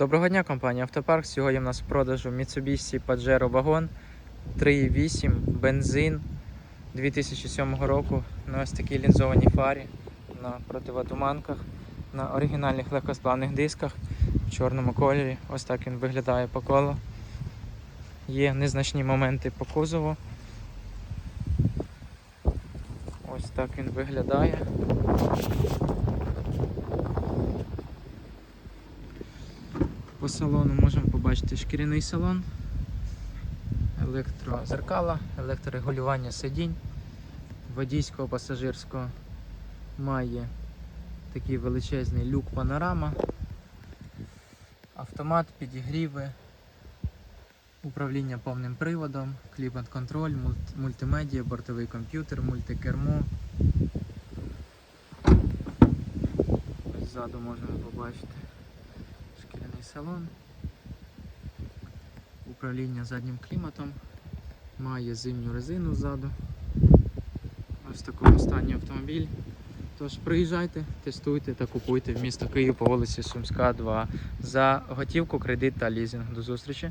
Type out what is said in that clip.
Доброго дня, компанія Автопарк. Сьогодні в нас в продажу Mitsubishi Pajero Wagon 3.8 бензин 2007 року на ось такій лінзованій фарі на противотуманках, на оригінальних легкосплавних дисках в чорному кольорі. Ось так він виглядає по колу. Є незначні моменти по кузову. Ось так він виглядає. По салону можемо побачити шкіряний салон, електрозеркала, електрорегулювання сидінь, водійського пасажирського має такий величезний люк панорама, автомат, підігріви, управління повним приводом, клімат-контроль, мультимедіа, бортовий комп'ютер, мультикермо. Ось ззаду можемо побачити салон, управління заднім кліматом, має зимню резину ззаду. Ось в такому стані автомобіль. Тож приїжджайте, тестуйте та купуйте в місто Київ по вулиці Сумська, 2 за готівку, кредит та лізинг. До зустрічі!